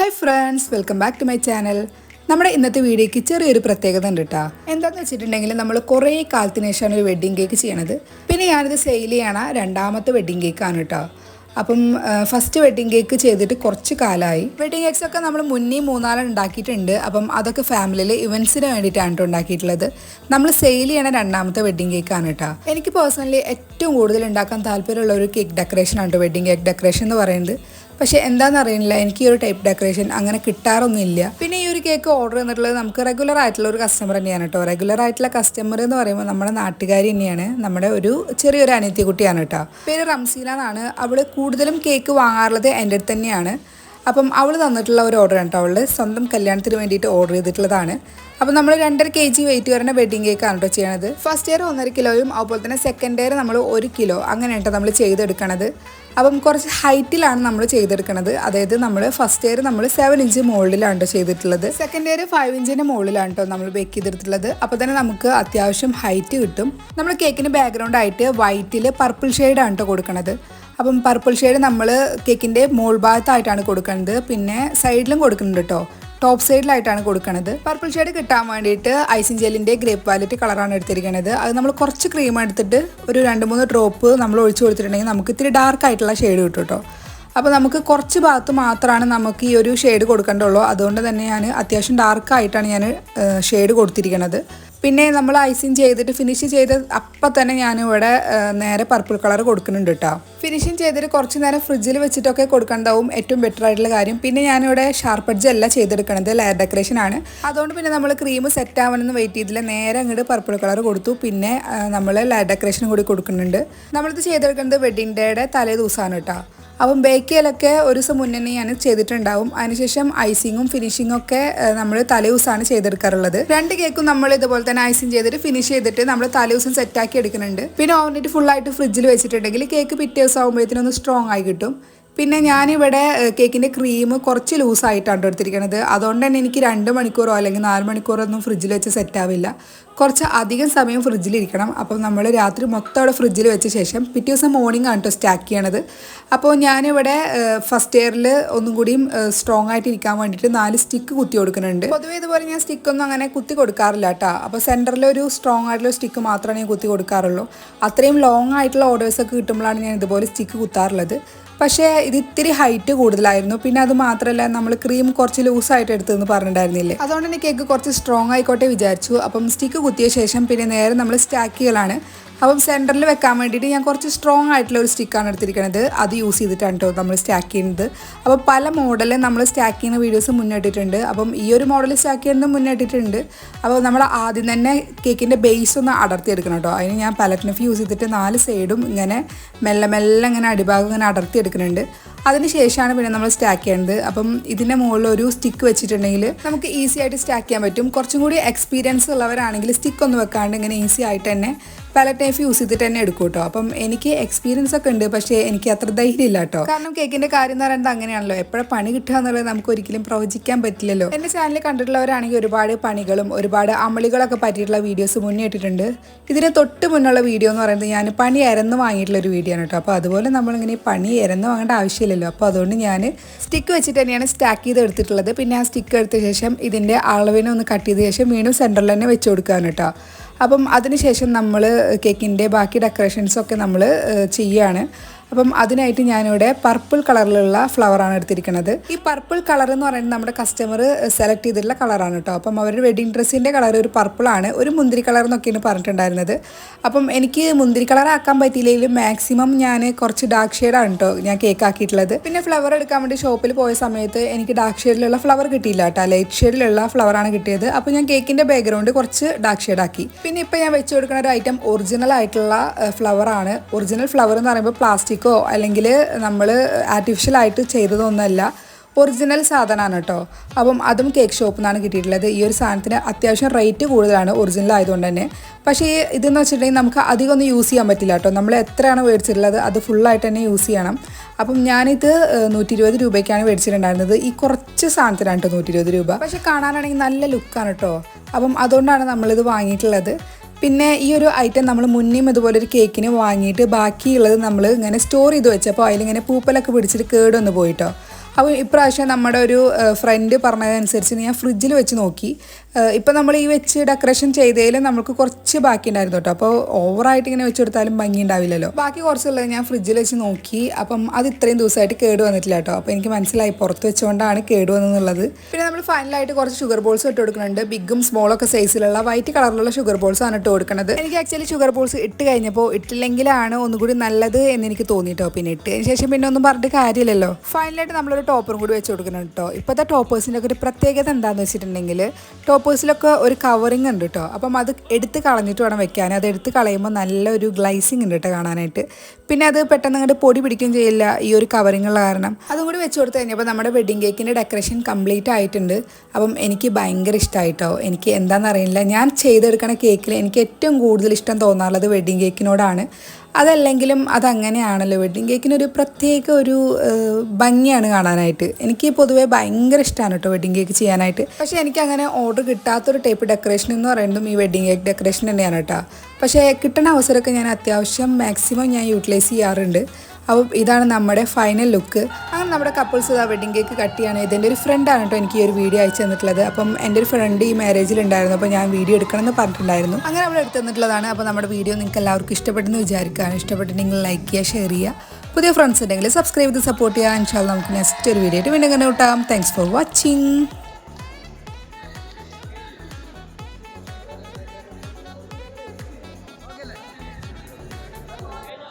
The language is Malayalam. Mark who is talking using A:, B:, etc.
A: Hi friends welcome back to my channel നമ്മുടെ ഇന്നത്തെ വീഡിയോയ്ക്ക് ചെറിയൊരു പ്രത്യേകത ഉണ്ട് കേട്ടോ എന്താണെന്ന് വെച്ചിട്ടുണ്ടെങ്കിൽ നമ്മൾ കുറേ കാലത്തിന് ശേഷമാണ് ഒരു വെഡ്ഡിങ് കേക്ക് ചെയ്യണത്. പിന്നെ ഞാനിത് സെയിൽ ചെയ്യണ രണ്ടാമത്തെ വെഡ്ഡിങ് കേക്കാണ് കേട്ടോ അപ്പം ഫസ്റ്റ് വെഡ്ഡിങ് കേക്ക് ചെയ്തിട്ട് കുറച്ച് കാലമായി വെഡ്ഡിങ് കേക്ക്സ് ഒക്കെ നമ്മൾ മുന്നേ മൂന്നാലും ഉണ്ടാക്കിയിട്ടുണ്ട്. അപ്പം അതൊക്കെ ഫാമിലിയിൽ ഇവൻസിന് വേണ്ടിയിട്ടാണ് ഉണ്ടാക്കിയിട്ടുള്ളത്. നമ്മൾ സെയിൽ ചെയ്യണ രണ്ടാമത്തെ വെഡ്ഡിങ് കേക്കാണ് കേട്ടോ എനിക്ക് പേഴ്സണലി ഏറ്റവും കൂടുതൽ ഉണ്ടാക്കാൻ താല്പര്യമുള്ള ഒരു കേക്ക് ഡെക്കറേഷൻ ആണ് വെഡ്ഡിങ് കേക്ക് ഡെക്കറേഷൻ എന്ന് പറയുന്നത്. പക്ഷെ എന്താണെന്ന് അറിയില്ല എനിക്ക് ഈ ഒരു ടൈപ്പ് ഡെക്കറേഷൻ അങ്ങനെ കിട്ടാറൊന്നും ഇല്ല പിന്നെ ഈ ഒരു കേക്ക് ഓർഡർ ചെയ്തിട്ടുള്ളത് നമുക്ക് റെഗുലർ ആയിട്ടുള്ള ഒരു കസ്റ്റമർ തന്നെയാണ് കേട്ടോ റെഗുലർ ആയിട്ടുള്ള കസ്റ്റമർ എന്ന് പറയുമ്പോൾ നമ്മുടെ നാട്ടുകാരി തന്നെയാണ്. നമ്മുടെ ഒരു ചെറിയൊരു അനിയത്തി കുട്ടിയാണ് കേട്ടോ പേര് റംസീല എന്നാണ്. അവൾ കൂടുതലും കേക്ക് വാങ്ങാറുള്ളത് എന്റെ അടുത്ത് തന്നെയാണ്. അപ്പം അവൾ തന്നിട്ടുള്ള ഒരു ഓർഡർ കേട്ടോ അവളുടെ. സ്വന്തം കല്യാണത്തിന് വേണ്ടിയിട്ട് ഓർഡർ ചെയ്തിട്ടുള്ളതാണ്. അപ്പം നമ്മൾ രണ്ടര കെ ജി വെയിറ്റ് വരുന്ന വെഡിങ് കേക്കാണ് കേട്ടോ ചെയ്യണത്. ഫസ്റ്റ് ഇയർ ഒന്നര കിലോയും അതുപോലെ തന്നെ സെക്കൻഡ് ഇയർ നമ്മൾ ഒരു കിലോ അങ്ങനെ കേട്ടോ നമ്മൾ ചെയ്തെടുക്കണത്. അപ്പം കുറച്ച് ഹൈറ്റിലാണ് നമ്മൾ ചെയ്തെടുക്കണത്. അതായത് നമ്മൾ ഫസ്റ്റ് ഇയർ നമ്മൾ സെവൻ ഇഞ്ച് മുകളിലാണ് കേട്ടോ ചെയ്തിട്ടുള്ളത്. സെക്കൻഡ് ഇയർ ഫൈവ് ഇഞ്ചിന്റെ മുകളിലാണ് കേട്ടോ നമ്മൾ ബേക്ക് ചെയ്തെടുത്തിട്ടുള്ളത്. അപ്പോൾ തന്നെ നമുക്ക് അത്യാവശ്യം ഹൈറ്റ് കിട്ടും. നമ്മൾ കേക്കിന് ബാക്ക്ഗ്രൗണ്ട് ആയിട്ട് വൈറ്റിൽ പർപ്പിൾ ഷെയ്ഡാണ് കേട്ടോ കൊടുക്കണത്. അപ്പം പർപ്പിൾ ഷെയ്ഡ് നമ്മൾ കേക്കിന്റെ മോൾ ഭാഗത്തായിട്ടാണ് കൊടുക്കുന്നത് പിന്നെ സൈഡിലും കൊടുക്കുന്നുണ്ട് കേട്ടോ ടോപ്പ് സൈഡിലായിട്ടാണ് കൊടുക്കുന്നത് പർപ്പിൾ ഷെയ്ഡ് കിട്ടാൻ വേണ്ടിയിട്ട് ഐസിൻ ജെല്ലിന്റെ ഗ്രേപ്പ് വാലറ്റ് കളറാണ് എടുത്തിരിക്കുന്നത് അത് നമ്മൾ കുറച്ച് ക്രീം എടുത്തിട്ട് ഒരു രണ്ട് മൂന്ന് ഡ്രോപ്പ് നമ്മൾ ഒഴിച്ചു കൊടുത്തിട്ടുണ്ടെങ്കിൽ നമുക്ക് ഇത്തിരി ഡാർക്ക് ആയിട്ടുള്ള ഷെയ്ഡ് കിട്ടും കേട്ടോ അപ്പോൾ നമുക്ക് കുറച്ച് ഭാഗത്ത് മാത്രമാണ് നമുക്ക് ഈ ഒരു ഷെയ്ഡ് കൊടുക്കേണ്ടുള്ളൂ. അതുകൊണ്ട് തന്നെ ഞാൻ അത്യാവശ്യം ഡാർക്കായിട്ടാണ് ഞാൻ ഷെയ്ഡ് കൊടുത്തിരിക്കുന്നത് പിന്നെ നമ്മൾ ഐസിങ് ചെയ്തിട്ട് ഫിനിഷ് ചെയ്ത് അപ്പം തന്നെ ഞാനിവിടെ നേരെ പർപ്പിൾ കളർ കൊടുക്കുന്നുണ്ട് കേട്ടോ ഫിനിഷിങ് ചെയ്തിട്ട് കുറച്ച് നേരം ഫ്രിഡ്ജിൽ വെച്ചിട്ടൊക്കെ കൊടുക്കേണ്ടതാവും ഏറ്റവും ബെറ്റർ ആയിട്ടുള്ള കാര്യം. പിന്നെ ഞാനിവിടെ ഷാർപ്പ് എഡ്ജ് അല്ല ചെയ്തെടുക്കണത് ലെയർ ഡെക്കറേഷൻ ആണ്. അതുകൊണ്ട് പിന്നെ നമ്മൾ ക്രീം സെറ്റ് ആവണമെന്ന് വെയിറ്റ് ചെയ്തില്ല. നേരെ അങ്ങോട്ട് പർപ്പിൾ കളർ കൊടുത്തു. പിന്നെ നമ്മൾ ലെയർ ഡെക്കറേഷൻ കൂടി കൊടുക്കുന്നുണ്ട്. നമ്മളിത് ചെയ്തെടുക്കുന്നത് വെഡിങ് ഡേയുടെ തലേ ദിവസമാണ് കേട്ടോ അപ്പം ബേക്ക് ചെയ്യലൊക്കെ ഒരു ദിവസം മുന്നേ ഞാൻ ചെയ്തിട്ടുണ്ടാവും. അതിനുശേഷം ഐസിങ്ങും ഫിനിഷിങ്ങും ഒക്കെ നമ്മൾ തലേ ദിവസമാണ് ചെയ്തെടുക്കാറുള്ളത്. രണ്ട് കേക്കും നമ്മൾ ഇതുപോലെ തന്നെ ഐസിങ് ചെയ്തിട്ട് ഫിനിഷ് ചെയ്തിട്ട് നമ്മൾ തലേ ദിവസം സെറ്റാക്കി എടുക്കുന്നുണ്ട്. പിന്നെ ഓവനിട്ട് ഫുള്ളായിട്ട് ഫ്രിഡ്ജിൽ വെച്ചിട്ടുണ്ടെങ്കിൽ കേക്ക് പിറ്റേ ദിവസം ആകുമ്പോഴത്തേനൊന്ന് സ്ട്രോങ് ആയി കിട്ടും. പിന്നെ ഞാനിവിടെ കേക്കിന്റെ ക്രീം കുറച്ച് ലൂസായിട്ടാണ് എടുത്തിരിക്കുന്നത് അതുകൊണ്ട് തന്നെ എനിക്ക് രണ്ട് മണിക്കൂറോ അല്ലെങ്കിൽ നാല് മണിക്കൂറോ ഒന്നും ഫ്രിഡ്ജിൽ വെച്ച് സെറ്റാവില്ല കുറച്ച് അധികം സമയം ഫ്രിഡ്ജിലിരിക്കണം അപ്പം നമ്മൾ രാത്രി മൊത്തം അവിടെ ഫ്രിഡ്ജിൽ വെച്ച ശേഷം പിറ്റേ ദിവസം മോർണിംഗ് ആണ് കേട്ടോ സ്റ്റാക്ക് ചെയ്യണത്. അപ്പോൾ ഞാനിവിടെ ഫസ്റ്റ് ഇയറിൽ ഒന്നും കൂടിയും സ്ട്രോങ് ആയിട്ട് ഇരിക്കാൻ വേണ്ടിയിട്ട് നാല് സ്റ്റിക്ക് കുത്തി കൊടുക്കുന്നുണ്ട്. പൊതുവേ ഇതുപോലെ ഞാൻ സ്റ്റിക്കൊന്നും അങ്ങനെ കുത്തി കൊടുക്കാറില്ല കേട്ടോ അപ്പോൾ സെന്ററിൽ ഒരു സ്ട്രോങ് ആയിട്ടുള്ള സ്റ്റിക്ക് മാത്രമേ ഞാൻ കുത്തി കൊടുക്കാറുള്ളൂ. അത്രയും ലോങ് ആയിട്ടുള്ള ഓർഡേഴ്സൊക്കെ കിട്ടുമ്പോഴാണ് ഞാൻ ഇതുപോലെ സ്റ്റിക്ക് കുത്താറുള്ളത്. പക്ഷേ ഇത് ഇത്തിരി ഹൈറ്റ് കൂടുതലായിരുന്നു. പിന്നെ അത് മാത്രമല്ല നമ്മൾ ക്രീം കുറച്ച് ലൂസായിട്ട് എടുത്തെന്ന് പറഞ്ഞിട്ടുണ്ടായിരുന്നില്ലേ? അതുകൊണ്ട് തന്നെ കേക്ക് കുറച്ച് സ്ട്രോങ് ആയിക്കോട്ടെ വിചാരിച്ചു. അപ്പം സ്റ്റിക്ക് കുത്തിയ ശേഷം പിന്നെ നേരെ നമ്മൾ സ്റ്റാക്ക് ചെയ്യലാണ്. അപ്പം സെന്ററിൽ വെക്കാൻ വേണ്ടിയിട്ട് ഞാൻ കുറച്ച് സ്ട്രോങ് ആയിട്ടുള്ള ഒരു സ്റ്റിക്കാണ് എടുത്തിരിക്കുന്നത് അത് യൂസ് ചെയ്തിട്ടാണ് കേട്ടോ നമ്മൾ സ്റ്റാക്ക് ചെയ്യുന്നത്. അപ്പോൾ പല മോഡൽ നമ്മൾ സ്റ്റാക്ക് ചെയ്യുന്ന വീഡിയോസ് മുന്നിട്ടിട്ടുണ്ട്. അപ്പം ഈ ഒരു മോഡൽ സ്റ്റാക്ക് ചെയ്യുന്നത് മുന്നിട്ടിട്ടുണ്ട്. അപ്പോൾ നമ്മൾ ആദ്യം തന്നെ കേക്കിന്റെ ബേസ് ഒന്ന് അടർത്തിയെടുക്കണം കേട്ടോ. അതിന് ഞാൻ പലറ്റിനഫ് യൂസ് ചെയ്തിട്ട് നാല് സൈഡും ഇങ്ങനെ മെല്ലെ മെല്ലെ ഇങ്ങനെ അടിഭാഗം ഇങ്ങനെ അടർത്തിയെടുക്കുന്നുണ്ട്. അതിന് ശേഷമാണ് പിന്നെ നമ്മൾ സ്റ്റാക്ക് ചെയ്യേണ്ടത് അപ്പം ഇതിന്റെ മുകളിൽ ഒരു സ്റ്റിക്ക് വെച്ചിട്ടുണ്ടെങ്കിൽ നമുക്ക് ഈസി ആയിട്ട് സ്റ്റാക്ക് ചെയ്യാൻ പറ്റും. കുറച്ചും കൂടി എക്സ്പീരിയൻസ് ഉള്ളവരാണെങ്കിൽ സ്റ്റിക്ക് ഒന്ന് വെക്കാണ്ട് ഇങ്ങനെ ഈസി ആയിട്ട് തന്നെ പാലറ്റ് നൈഫ് യൂസ് ചെയ്തിട്ട് തന്നെ എടുക്കും കേട്ടോ അപ്പം എനിക്ക് എക്സ്പീരിയൻസ് ഒക്കെ ഉണ്ട് പക്ഷേ എനിക്ക് അത്ര ധൈര്യം ഇല്ല കേട്ടോ കാരണം കേക്കിന്റെ കാര്യം എന്ന് പറയുന്നത് അങ്ങനെയാണല്ലോ. എപ്പോഴും പണി കിട്ടുക എന്നുള്ളത് നമുക്ക് ഒരിക്കലും പ്രവചിക്കാൻ പറ്റില്ലല്ലോ. എന്റെ ചാനൽ കണ്ടിട്ടുള്ളവരാണെങ്കിൽ ഒരുപാട് പണികളും ഒരുപാട് അമളികളൊക്കെ പറ്റിയിട്ടുള്ള വീഡിയോസ് മുന്നേ ഇട്ടിട്ടുണ്ട്. ഇതിന് തൊട്ട് മുന്നുള്ള വീഡിയോ എന്ന് പറയുന്നത് ഞാൻ പണി ഇരന്ന് വാങ്ങിയിട്ടുള്ള ഒരു വീഡിയോ ആണ് കേട്ടോ അപ്പോൾ അതുപോലെ നമ്മളിങ്ങനെ പണി ഇരന്ന് വാങ്ങേണ്ട ആവശ്യമില്ലല്ലോ. അപ്പോൾ അതുകൊണ്ട് ഞാൻ സ്റ്റിക്ക് വെച്ചിട്ട് തന്നെയാണ് സ്റ്റാക്ക് ചെയ്ത് എടുത്തിട്ടുള്ളത്. പിന്നെ ആ സ്റ്റിക്ക് എടുത്ത ശേഷം ഇതിന്റെ അളവിനെ ഒന്ന് കട്ട് ചെയ്ത ശേഷം വീണ്ടും സെന്ററിൽ തന്നെ വെച്ച് കൊടുക്കുകയാണ് കേട്ടോ അപ്പം അതിനുശേഷം നമ്മൾ കേക്കിന്റെ ബാക്കി ഡെക്കറേഷൻസൊക്കെ നമ്മൾ ചെയ്യുകയാണ് അപ്പം അതിനായിട്ട് ഞാനിവിടെ പർപ്പിൾ കളറിലുള്ള ഫ്ലവറാണ് എടുത്തിരിക്കുന്നത്. ഈ പർപ്പിൾ കളർ എന്ന് പറയുന്നത് നമ്മുടെ കസ്റ്റമർ സെലക്ട് ചെയ്തിട്ടുള്ള കളറാണ് കേട്ടോ. അപ്പം അവരുടെ വെഡിങ് ഡ്രസ്സിന്റെ കളർ ഒരു പർപ്പിളാണ് ഒരു മുന്തിരി കളർ എന്നൊക്കെയാണ് പറഞ്ഞിട്ടുണ്ടായിരുന്നത്. അപ്പം എനിക്ക് മുന്തിരി കളർ ആക്കാൻ പറ്റിയില്ലെങ്കിലും മാക്സിമം ഞാൻ കുറച്ച് ഡാർക്ക് ഷെയ്ഡാണ് കേട്ടോ ഞാൻ കേക്ക് ആക്കിയിട്ടുള്ളത്. പിന്നെ ഫ്ലവർ എടുക്കാൻ വേണ്ടി ഷോപ്പിൽ പോയ സമയത്ത് എനിക്ക് ഡാർക്ക് ഷെയ്ഡിലുള്ള ഫ്ലവർ കിട്ടിയില്ല കേട്ടോ. ലൈറ്റ് ഷെയ്ഡിലുള്ള ഫ്ലവറാണ് കിട്ടിയത്. അപ്പോൾ ഞാൻ കേക്കിന്റെ ബാക്ക്ഗ്രൗണ്ട് കുറച്ച് ഡാർക്ക് ഷെയ്ഡ് ആക്കി. പിന്നെ ഇപ്പോൾ ഞാൻ വെച്ച് കൊടുക്കുന്ന ഒരു ഐറ്റം ഒറിജിനൽ ആയിട്ടുള്ള ഫ്ലവറാണ് ഒറിജിനൽ ഫ്ലവർ എന്ന് പറയുമ്പോൾ പ്ലാസ്റ്റിക്കോ അല്ലെങ്കിൽ നമ്മൾ ആർട്ടിഫിഷ്യലായിട്ട് ചെയ്തതൊന്നുമല്ല ഒറിജിനൽ സാധനമാണ് കേട്ടോ അപ്പം അതും കേക്ക് ഷോപ്പിൽ നിന്നാണ് കിട്ടിയിട്ടുള്ളത്. ഈ ഒരു സാധനത്തിന് അത്യാവശ്യം റേറ്റ് കൂടുതലാണ് ഒറിജിനൽ ആയതുകൊണ്ട് തന്നെ. പക്ഷേ ഇതെന്ന് വെച്ചിട്ടുണ്ടെങ്കിൽ നമുക്ക് അധികം ഒന്നും യൂസ് ചെയ്യാൻ പറ്റില്ല കേട്ടോ നമ്മൾ എത്രയാണ് മേടിച്ചിട്ടുള്ളത് അത് ഫുള്ളായിട്ട് തന്നെ യൂസ് ചെയ്യണം. അപ്പം ഞാനിത് നൂറ്റി ഇരുപത് രൂപയ്ക്കാണ് മേടിച്ചിട്ടുണ്ടായിരുന്നത്. ഈ കുറച്ച് സാധനത്തിനാണ് കേട്ടോ നൂറ്റി ഇരുപത് രൂപ. പക്ഷേ കാണാനാണെങ്കിൽ നല്ല ലുക്കാണ് കേട്ടോ അപ്പം അതുകൊണ്ടാണ് നമ്മളിത് വാങ്ങിയിട്ടുള്ളത്. പിന്നെ ഈ ഒരു ഐറ്റം നമ്മൾ മുന്നേയും ഇതുപോലെ ഒരു കേക്കിന് വാങ്ങിയിട്ട് ബാക്കിയുള്ളത് നമ്മൾ ഇങ്ങനെ സ്റ്റോർ ചെയ്ത് വെച്ചപ്പോൾ അതിലിങ്ങനെ പൂപ്പലൊക്കെ പിടിച്ചിട്ട് കേടൊന്ന് പോയിട്ടോ അപ്പോൾ ഇപ്രാവശ്യം നമ്മുടെ ഒരു ഫ്രണ്ട് പറഞ്ഞതനുസരിച്ച് ഞാൻ ഫ്രിഡ്ജിൽ വെച്ച് നോക്കി. ഇപ്പം നമ്മൾ ഈ വെച്ച് ഡെക്കറേഷൻ ചെയ്തതിൽ നമുക്ക് കുറച്ച് ബാക്കി ഉണ്ടായിരുന്നു കേട്ടോ. അപ്പോൾ ഓവറായിട്ട് ഇങ്ങനെ വെച്ച് കൊടുത്താലും ഭംഗി ഉണ്ടാവില്ലല്ലോ ബാക്കി കുറച്ചുള്ളത് ഞാൻ ഫ്രിഡ്ജിൽ വെച്ച് നോക്കി. അപ്പം അത് ഇത്രയും ദിവസമായിട്ട് കേട് വന്നിട്ടില്ല കേട്ടോ. അപ്പോൾ എനിക്ക് മനസ്സിലായി പുറത്ത് വെച്ചുകൊണ്ടാണ് കേട് വന്നെന്നുള്ളത് പിന്നെ നമ്മൾ ഫൈനലായിട്ട് കുറച്ച് ഷുഗർ ബോൾസ് ഇട്ട് കൊടുക്കുന്നുണ്ട്. ബിഗും സ്മോളൊക്കെ സൈസിലുള്ള വൈറ്റ് കളറിലുള്ള ഷുഗർ ബോൾസ് ആണ് ഇട്ട് കൊടുക്കുന്നത്. എനിക്ക് ആക്ച്വലി ഷുഗർ ബോൾസ് ഇട്ട് കഴിഞ്ഞപ്പോൾ ഇട്ടില്ലെങ്കിലാണ് ഒന്നുകൂടി നല്ലത് എന്ന് എനിക്ക് തോന്നിയിട്ടോ പിന്നെ ഇട്ടതിന് ശേഷം പിന്നെ ഒന്നും പറഞ്ഞിട്ട് കാര്യമില്ലല്ലോ. ഫൈനലായിട്ട് നമ്മളൊരു ടോപ്പറും കൂടി വെച്ച് കൊടുക്കുന്നുണ്ട് കേട്ടോ. ഇപ്പോഴത്തെ ടോപ്പേഴ്സിന്റെ ഒക്കെ ഒരു പ്രത്യേകത എന്താണെന്ന് വെച്ചിട്ടുണ്ടെങ്കിൽ ടോപ്പേഴ്സിലൊക്കെ ഒരു കവറിങ് ഉണ്ട് കേട്ടോ അപ്പം അത് എടുത്ത് കളഞ്ഞിട്ട് വേണം വെക്കാൻ. അത് എടുത്ത് കളയുമ്പോൾ നല്ലൊരു ഗ്ലൈസിങ് ഉണ്ട് കേട്ടോ കാണാനായിട്ട്. പിന്നെ അത് പെട്ടെന്ന് അങ്ങോട്ട് പൊടി പിടിക്കുകയും ചെയ്യില്ല ഈ ഒരു കവറിങ് ഉള്ള കാരണം. അതും കൂടി വെച്ച് കൊടുത്ത് കഴിഞ്ഞപ്പോൾ നമ്മുടെ വെഡിങ് കേക്കിന്റെ ഡെക്കറേഷൻ കംപ്ലീറ്റ് ആയിട്ടുണ്ട്. അപ്പം എനിക്ക് ഭയങ്കര ഇഷ്ടമായിട്ടോ എനിക്ക് എന്താണെന്ന് അറിയില്ല. ഞാൻ ചെയ്തെടുക്കണ കേക്കിൽ എനിക്ക് ഏറ്റവും കൂടുതൽ ഇഷ്ടം തോന്നാറുള്ളത് വെഡിങ് കേക്കിനോടാണ് അതല്ലെങ്കിലും അതങ്ങനെയാണല്ലോ. വെഡ്ഡിങ് കേക്കിനൊരു പ്രത്യേക ഒരു ഭംഗിയാണ് കാണാനായിട്ട്. എനിക്ക് പൊതുവേ ഭയങ്കര ഇഷ്ടമാണ് കേട്ടോ വെഡ്ഡിങ് കേക്ക് ചെയ്യാനായിട്ട്. പക്ഷേ എനിക്ക് അങ്ങനെ ഓർഡർ കിട്ടാത്തൊരു ടൈപ്പ് ഡെക്കറേഷൻ എന്ന് പറയുന്നതും ഈ വെഡ്ഡിങ് കേക്ക് ഡെക്കറേഷൻ തന്നെയാണ് കേട്ടോ പക്ഷേ കിട്ടുന്ന അവസരമൊക്കെ ഞാൻ അത്യാവശ്യം മാക്സിമം ഞാൻ യൂട്ടിലൈസ് ചെയ്യാറുണ്ട്. അപ്പോൾ ഇതാണ് നമ്മുടെ ഫൈനൽ ലുക്ക് അങ്ങനെ നമ്മുടെ കപ്പിൾസ് ഇതാ വെഡിങ് കേക്ക് കട്ട് ചെയ്യാണ് ഇതിന്റെ ഒരു ഫ്രണ്ടാണ് കേട്ടോ എനിക്ക് ഈ ഒരു വീഡിയോ അയച്ചു തന്നിട്ടുള്ളത്. അപ്പം എന്റെ ഒരു ഫ്രണ്ട് ഈ മാരേജിൽ ഉണ്ടായിരുന്നു. അപ്പോൾ ഞാൻ വീഡിയോ എടുക്കണം എന്ന് പറഞ്ഞിട്ടുണ്ടായിരുന്നു. അങ്ങനെ അവിടെ എടുത്തു അപ്പോൾ നമ്മുടെ വീഡിയോ നിങ്ങൾക്ക് എല്ലാവർക്കും ഇഷ്ടപ്പെട്ടെന്ന് വിചാരിക്കുകയാണ്. ഇഷ്ടപ്പെട്ടിട്ടുണ്ടെങ്കിൽ ലൈക്ക് ചെയ്യുക ഷെയർ ചെയ്യുക. പുതിയ ഫ്രണ്ട്സ് ഉണ്ടെങ്കിൽ സബ്സ്ക്രൈബ് ചെയ്ത് സപ്പോർട്ട് ചെയ്യുക. ഇൻഷാല്ല നമുക്ക് നെക്സ്റ്റ് ഒരു വീഡിയോ ആയിട്ട് വീണ്ടും കണ്ടുകൂട്ടാം താങ്ക്സ് ഫോർ വാച്ചിങ്